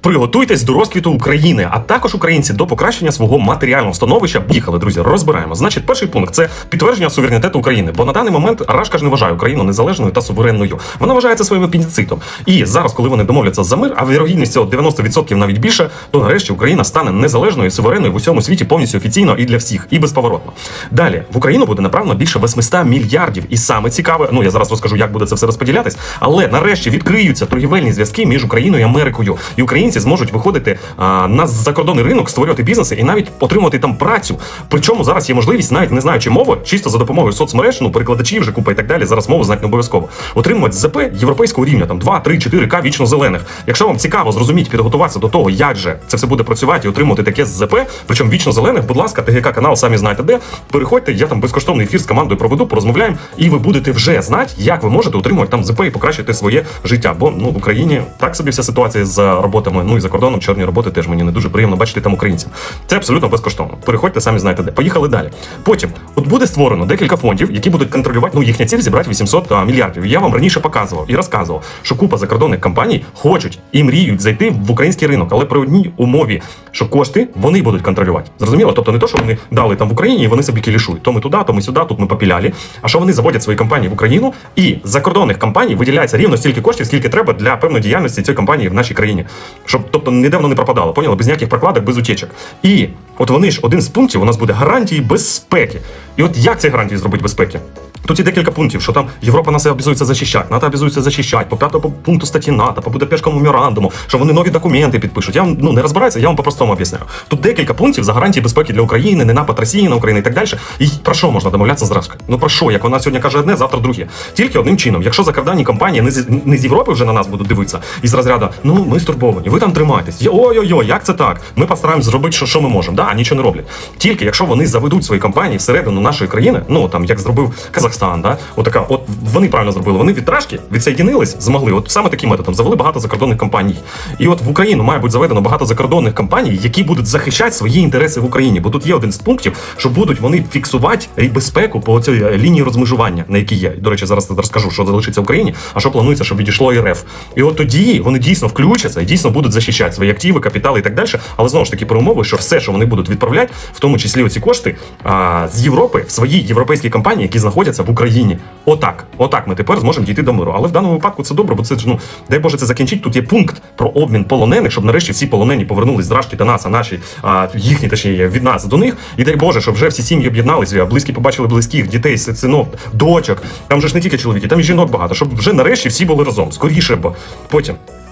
Приготуйтесь до розквіту України, а також українці до покращення свого матеріального становища. Їхали, друзі, розбираємо. Значить, перший пункт це підтвердження суверенітету України. Бо на даний момент Рашка ж не вважає Україну незалежною та суверенною. Вона вважається своїм апендицитом. І зараз, коли вони домовляться за мир, а вірогідність цього 90% навіть більше, то нарешті Україна стане незалежною і суверенною в усьому світі повністю офіційно і для всіх, і безповоротно. Далі в Україну буде направлено більше 800 мільярдів. І саме цікаве, ну я зараз розкажу, як буде це все розподілятись, але нарешті відкриються торгівельні зв'язки між Україною і Америкою, і українці зможуть виходити а, на закордонний ринок, створювати бізнеси і навіть отримувати там працю. Причому зараз є можливість, навіть не знаючи мови, чисто за допомогою соцмереж, ну перекладачів вже купа і так далі. Зараз мову знати не обов'язково. Отримувати ЗП європейського рівня, там 2, 3, 4 к вічно зелених. Якщо вам цікаво зрозуміти, підготуватися до того, як же це все буде працювати і отримувати таке ЗП, причому вічно зелених, будь ласка, ТГК канал, самі знаєте де. Переходьте, я там безкоштовний ефір з командою проведу, порозмовляємо, і ви будете вже знати, як ви можете отримувати там ЗП і покращити своє життя. Бо ну в Україні так собі вся ситуація з роботами, ну і за кордоном чорні роботи теж мені не дуже приємно бачити там українців. Це абсолютно безкоштовно. Переходьте, самі знаєте де. Поїхали далі. Потім, от буде створено декілька фондів, які будуть контролювати. Ну їхня ціль зібрати 800 а, мільярдів. Я вам раніше показував і розказував, що купа закордонних компаній хочуть і мріють зайти в український ринок, але при одній умові, що кошти вони будуть контролювати. Зрозуміло? Тобто не то, що вони дали там в Україні, і вони собі кілішують. То ми туди, то ми сюди, тут ми попіляли. А що вони заводять свої компанії в Україну, і з закордонних компаній виділяється рівно стільки коштів, скільки треба для певної діяльності цієї компанії в нашій країні. Щоб тобто ніде воно не пропадало, поняли? Без ніяких прокладок, без утечок. І от вони ж один з пунктів у нас буде гарантії безпеки. І от як ці гарантії зробити безпеки? Тут є декілька пунктів, що там Європа нас обязується захищати, НАТО обязується захищати, по п'ятому пункту статті НАТО, по Будапештському меморандуму, що вони нові документи підпишуть. Я вам ну не розбираюся, я вам по-простому об'ясняю. Тут декілька пунктів за гарантії безпеки для України, не напад Росії на Україну і так далі. І про що можна домовлятися з Рашкою? Ну про що? Як вона сьогодні каже одне, завтра друге. Тільки одним чином, якщо закордонні компанії не з не з Європи вже на нас будуть дивитися, і з розряду, ну ми стурбовані, ви там тримайтесь. Ой-ой-ой, як це так? Ми постараємось зробити, що, що ми можемо. Да, а нічого не роблять. Тільки якщо вони заведуть свої компанії всередину нашої країни, ну там як зробив Казахстан, да, отака, от вони правильно зробили. Вони від Рашки відсоєдинились, змогли. От саме таким методом завели багато закордонних компаній. І от в Україну має бути заведено багато закордонних компаній, які будуть захищати свої інтереси в Україні. Бо тут є один з пунктів, що будуть вони фіксувати безпеку по цій е, лінії розмежування, на якій є. До речі, зараз розкажу, що залишиться в Україні, а що планується, щоб відійшло РФ. І от тоді вони дійсно включаться і дійсно будуть захищати свої активи, капітали і так далі. Але знову ж таки, при умови, що все, що вони будуть відправляти, в тому числі оці кошти а, з Європи в свої європейські компанії, які знаходяться в Україні. Отак, отак ми тепер зможемо дійти до миру. Але в даному випадку це добре, бо це ж ну дай Боже це закінчить. Тут є пункт про обмін полонених, щоб нарешті всі полонені повернулись з до нас, а наші а, їхні точніше від нас до них. І дай Боже, щоб вже всі сім'ї об'єдналися, близькі побачили близьких, дітей, синок, дочок. Там же ж не тільки чоловіки, там і жінок багато, щоб вже нарешті всі були разом. Скоріше, бо потім.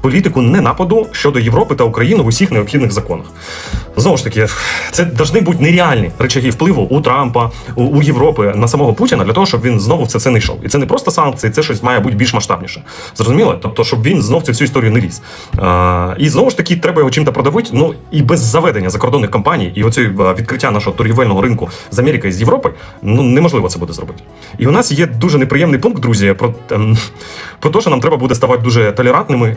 політику ненападу щодо Європи та України в усіх необхідних законах. Знову ж таки, це повинні бути нереальні речаги впливу у Трампа, у, у Європи на самого Путіна для того, щоб він знову в це, це не йшов. І це не просто санкції, це щось має бути більш масштабніше. Зрозуміло? Тобто, щоб він знов цю всю історію не ліз. А, і знову ж таки, треба його чим-то продавити. Ну і без заведення закордонних компаній і оцієї відкриття нашого торгівельного ринку з Америки і з Європи, ну неможливо це буде зробити. І у нас є дуже неприємний пункт, друзі, про, ем, про те, що нам треба буде ставати дуже толерантними,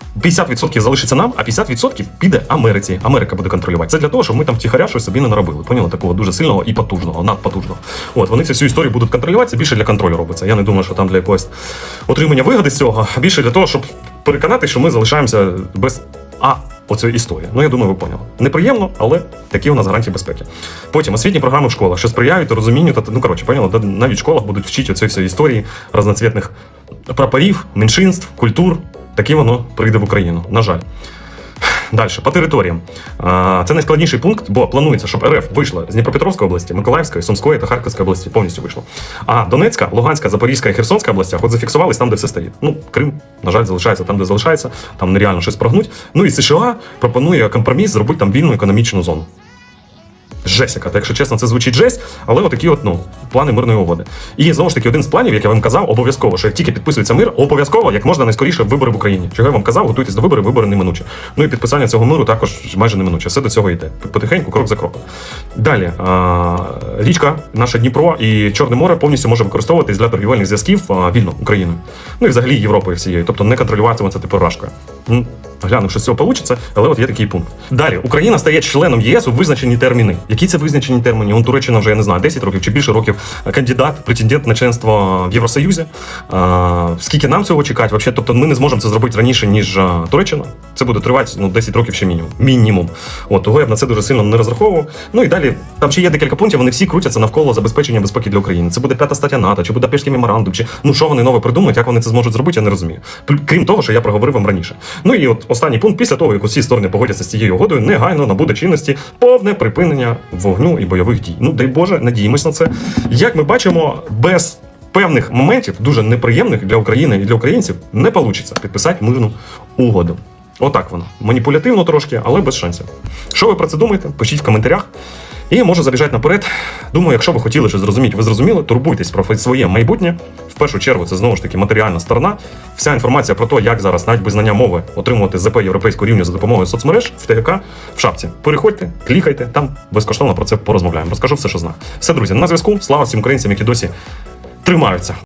50% залишиться нам, а 50% піде Америці. Америка буде контролювати. Це для того, щоб ми там втіхаря щось собі не наробили. Поняли такого дуже сильного і потужного, надпотужного. От вони цю всю історію будуть контролювати. Це більше для контролю робиться. Я не думаю, що там для якогось отримання вигоди з цього, а більше для того, щоб переконати, що ми залишаємося без а. Оцю історію. Ну, я думаю, ви поняли. Неприємно, але такі у нас гарантії безпеки. Потім освітні програми в школах, що сприяють розумінню, та ну коротше, поняли, навіть в школах будуть вчити оцієї всієї історії разноцвітних прапорів, меншинств, культур. Таке воно прийде в Україну. На жаль. Далі, по територіям. Це найскладніший пункт, бо планується, щоб РФ вийшла з Дніпропетровської області, Миколаївської, Сумської та Харківської області. Повністю вийшло. А Донецька, Луганська, Запорізька і Херсонська областях от зафіксувались там, де все стоїть. Ну, Крим, на жаль, залишається там, де залишається, там нереально щось прогнуть. Ну і США пропонує компроміс зробити там вільну економічну зону. Жесть яка, якщо чесно, це звучить жесть, але отакі от ну плани мирної угоди. І знову ж таки, один з планів, як я вам казав, обов'язково, що як тільки підписується мир, обов'язково як можна найскоріше вибори в Україні. Чого я вам казав, готуйтесь до виборів, вибори неминучі. Ну і підписання цього миру також майже неминуче. Все до цього йде. Потихеньку, крок за кроком. Далі а, річка, наша Дніпро і Чорне море повністю може використовуватись для торгівельних зв'язків вільно Україною. Ну і взагалі Європою всією, тобто не контролюватиметься типу рашкою. М, Гляну, що з цього вийде, але от є такий пункт. Далі Україна стає членом ЄС у визначені терміни. Які це визначені терміни? Он Туреччина вже я не знаю, 10 років чи більше років кандидат, претендент на членство в Євросоюзі. А, скільки нам цього чекати? Вообще, тобто ми не зможемо це зробити раніше, ніж Туреччина. Це буде тривати ну, 10 років ще мінімум. Мінімум. От того я б на це дуже сильно не розраховував. Ну і далі там ще є декілька пунктів. Вони всі крутяться навколо забезпечення безпеки для України. Це буде п'ята стаття НАТО, чи Будапештський меморандум, чи ну що вони нове придумають, як вони це зможуть зробити, я не розумію. Крім того, що я проговорив вам раніше. Ну і от останній пункт, після того, як усі сторони погодяться з цією угодою, негайно набуде чинності повне припинення вогню і бойових дій. Ну дай Боже, надіємось на це. Як ми бачимо, без певних моментів, дуже неприємних для України і для українців, не вийде підписати мирну угоду. Отак воно. Маніпулятивно трошки, але без шансів. Що ви про це думаєте? Пишіть в коментарях. І можу забіжати наперед. Думаю, якщо ви хотіли щось зрозуміти, ви зрозуміли, турбуйтесь про своє майбутнє. В першу чергу, це знову ж таки матеріальна сторона. Вся інформація про те, як зараз, навіть без знання мови, отримувати ЗП європейського рівня за допомогою соцмереж в ТГК в шапці. Переходьте, клікайте, там безкоштовно про це порозмовляємо. Розкажу все, що знаю. Все, друзі, на зв'язку. Слава всім українцям, які досі тримаються.